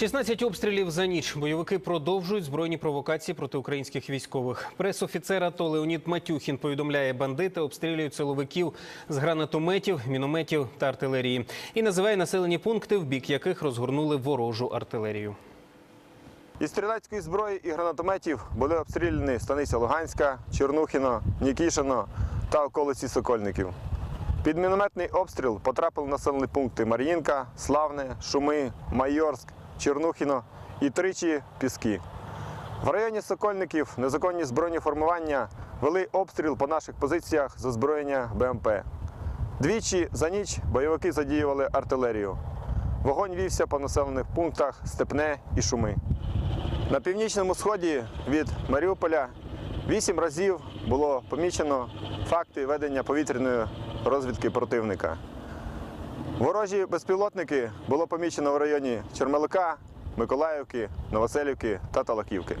16 обстрілів за ніч. Бойовики продовжують збройні провокації проти українських військових. Прес-офіцер АТО Леонід Матюхін повідомляє, бандити обстрілюють силовиків з гранатометів, мінометів та артилерії і називає населені пункти, в бік яких розгорнули ворожу артилерію. Із стрілецької зброї і гранатометів були обстріляні станиця Луганська, Чернухіно, Нікішино та околиці Сокольників. Під мінометний обстріл потрапили населені пункти Мар'їнка, Славне, Шуми, Майорськ, Чернухіно і тричі Піски. В районі Сокольників незаконні збройні формування вели обстріл по наших позиціях з озброєння БМП. Двічі за ніч бойовики задіювали артилерію. Вогонь вівся по населених пунктах Степне і Шуми. На північному сході від Маріуполя вісім разів було помічено факти ведення повітряної розвідки противника. Ворожі безпілотники було помічено в районі Чермелика, Миколаївки, Новоселівки та Талаківки.